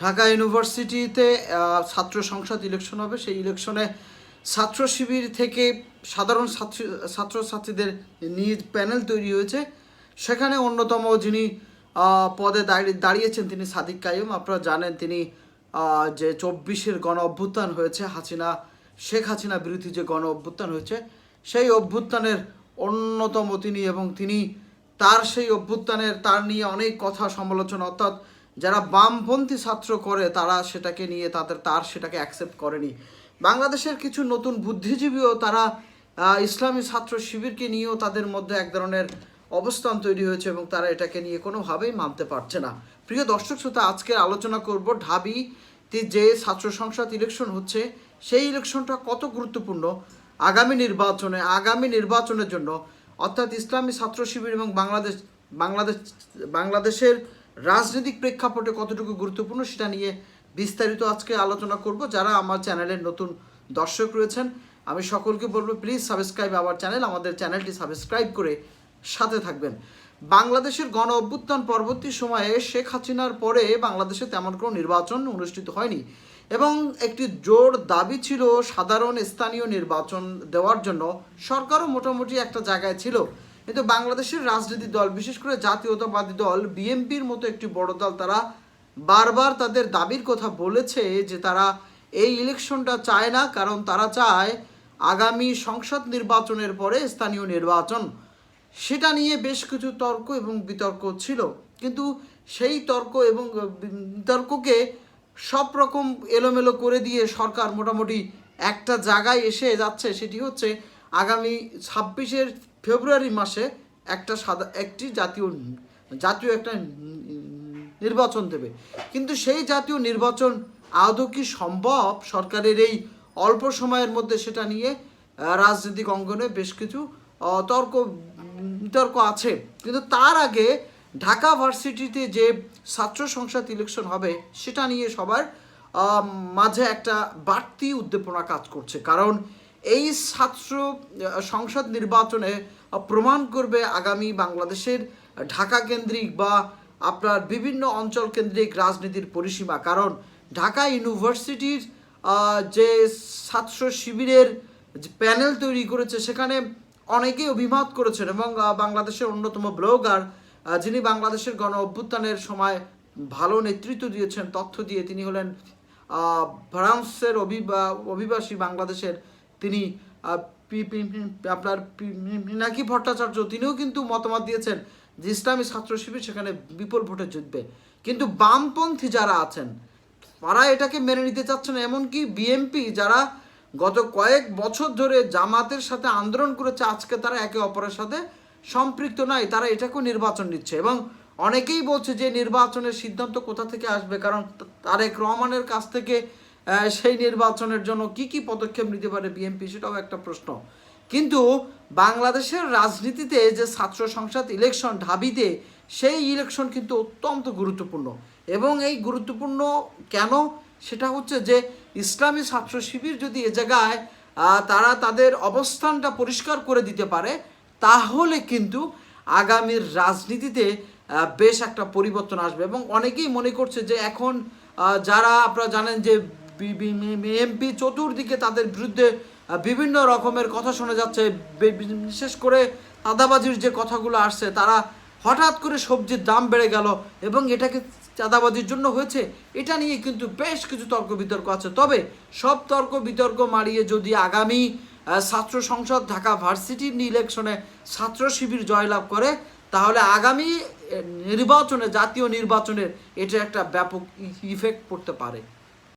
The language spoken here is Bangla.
ঢাকা ইউনিভার্সিটিতে ছাত্র সংসদ ইলেকশন হবে। সেই ইলেকশনে ছাত্র শিবির থেকে সাধারণ ছাত্র, ছাত্রছাত্রীদের নিজ প্যানেল তৈরি হয়েছে। সেখানে অন্যতম যিনি পদে দাঁড়িয়ে দাঁড়িয়েছেন তিনি সাদিক কাইম আপনারা জানেন তিনি যে চব্বিশের গণ অভ্যুত্থান হয়েছে, হাসিনা, শেখ হাসিনা বিরোধী যে গণ অভ্যুত্থান হয়েছে, সেই অভ্যুত্থানের অন্যতম তিনি এবং তিনি তার সেই অভ্যুত্থানের, তার নিয়ে অনেক কথা সমালোচনা। অর্থাৎ যারা বামপন্থী ছাত্র করে, তারা সেটাকে নিয়ে তাদের, তার সেটাকে অ্যাকসেপ্ট করেনি। বাংলাদেশের কিছু নতুন বুদ্ধিজীবীও তারা ইসলামী ছাত্র শিবিরকে নিয়েও তাদের মধ্যে এক ধরনের অবস্থান তৈরি হয়েছে এবং তারা এটাকে নিয়ে কোনোভাবেই মানতে পারছে না। প্রিয় দর্শক শ্রোতা আজকে আলোচনা করব ঢাবিতে যে ছাত্র সংসদ ইলেকশন হচ্ছে, সেই ইলেকশনটা কত গুরুত্বপূর্ণ? আগামী নির্বাচনে, আগামী নির্বাচনের জন্য, অর্থাৎ ইসলামী ছাত্র শিবির এবং বাংলাদেশ বাংলাদেশ, বাংলাদেশের রাজনৈতিক প্রেক্ষাপটে কতটুকু গুরুত্বপূর্ণ সেটা নিয়ে বিস্তারিত আজকে আলোচনা করব। যারা আমার চ্যানেলের নতুন দর্শক রয়েছেন, আমি সকলকে বলব প্লিজ সাবস্ক্রাইব আওয়ার চ্যানেল আমাদের চ্যানেলটি সাবস্ক্রাইব করে সাথে থাকবেন। বাংলাদেশের গণ অভ্যুত্থান পরবর্তী সময়ে শেখ হাসিনার পরে বাংলাদেশে তেমন কোনো নির্বাচন অনুষ্ঠিত হয়নি এবং একটি জোর দাবি ছিল সাধারণ স্থানীয় নির্বাচন দেওয়ার জন্য। সরকারও মোটামুটি একটা জায়গায় ছিল। কিন্তু বাংলাদেশের রাজনীতি দল, বিশেষ করে জাতীয়তাবাদী দল, বিএনপির মতো একটি বড় দল, তারা বারবার তাদের দাবির কথা বলেছে যে তারা এই ইলেকশনটা চায় না, কারণ তারা চায় আগামী সংসদ নির্বাচনের পরে স্থানীয় নির্বাচন। সেটা নিয়ে বেশ কিছু তর্ক এবং বিতর্ক ছিল। কিন্তু সেই তর্ক এবং বিতর্ককে সব রকম এলোমেলো করে দিয়ে সরকার মোটামুটি একটা জায়গায় এসে যাচ্ছে, সেটি হচ্ছে আগামী ছাব্বিশের ফেব্রুয়ারি মাসে একটা সাদা, একটি জাতীয় জাতীয় একটা নির্বাচন দেবে। কিন্তু সেই জাতীয় নির্বাচন আদৌ কি সম্ভব? সরকারের এই অল্প সময়ের মধ্যে সেটা নিয়ে রাজনৈতিক অঙ্গনে বেশ কিছু তর্ক, বিতর্ক আছে। কিন্তু তার আগে ঢাকা ভার্সিটিতে যে ছাত্র সংসদ ইলেকশন হবে, সেটা নিয়ে সবার মাঝে একটা বাড়তি উদ্দীপনা কাজ করছে। কারণ এই ছাত্র সংসদ নির্বাচনে প্রমাণ করবে আগামী বাংলাদেশের ঢাকা কেন্দ্রিক বা আপনার বিভিন্ন অঞ্চল কেন্দ্রিক রাজনীতির পরিসীমা। কারণ ঢাকা ইউনিভার্সিটির যে ছাত্র শিবিরের যে প্যানেল তৈরি করেছে, সেখানে অনেকেই অভিমত করেছেন এবং বাংলাদেশের অন্যতম ব্লগার যিনি বাংলাদেশের গণ অভ্যুত্থানের সময় ভালো নেতৃত্ব দিয়েছেন, তথ্য দিয়ে তিনি হলেন ফ্রান্সের অভিবাসী বাংলাদেশের তিনি আপনার পিনাকি ভট্টাচার্য, তিনিও কিন্তু মতামত দিয়েছেন যে ইসলামী ছাত্র শিবির সেখানে বিপুল ভোটে জিতবে। কিন্তু বামপন্থী যারা আছেন, তারা এটাকে মেনে নিতে চাচ্ছে না। এমনকি বিএমপি যারা গত কয়েক বছর ধরে জামাতের সাথে আন্দোলন করেছে, আজকে তারা একে অপরের সাথে সম্পৃক্ত নয় তারা এটাকেও নির্বাচন নিচ্ছে। এবং অনেকেই বলছে যে নির্বাচনের সিদ্ধান্ত কোথা থেকে আসবে? কারণ তারেক রহমানের কাছ থেকে সেই নির্বাচনের জন্য কি কি পদক্ষেপ নিতে পারে বিএনপি সেটাও একটা প্রশ্ন। কিন্তু বাংলাদেশের রাজনীতিতে যে ছাত্র সংসদ ইলেকশন ঢাবিতে, সেই ইলেকশন কিন্তু অত্যন্ত গুরুত্বপূর্ণ। এবং এই গুরুত্বপূর্ণ কেন? সেটা হচ্ছে যে ইসলামী ছাত্র শিবির যদি এ জায়গায় তারা তাদের অবস্থানটা পরিষ্কার করে দিতে পারে, তাহলে কিন্তু আগামীর রাজনীতিতে বেশ একটা পরিবর্তন আসবে। এবং অনেকেই মনে করছে যে এখন যারা, আপনারা জানেন যে এমপি চতুর্দিকে তাদের বিরুদ্ধে বিভিন্ন রকমের কথা শোনা যাচ্ছে। বিশেষ করে চাঁদাবাজির যে কথাগুলো আসছে, তারা হঠাৎ করে সবজির দাম বেড়ে গেল এবং এটাকে চাঁদাবাজির জন্য হয়েছে, এটা নিয়ে কিন্তু বেশ কিছু তর্ক বিতর্ক আছে। তবে সব তর্ক বিতর্ক মারিয়ে যদি আগামী ছাত্র সংসদ ঢাকা ভার্সিটির ইলেকশনে ছাত্র শিবির জয়লাভ করে, তাহলে আগামী নির্বাচনে, জাতীয় নির্বাচনের এটা একটা ব্যাপক ইফেক্ট পড়তে পারে।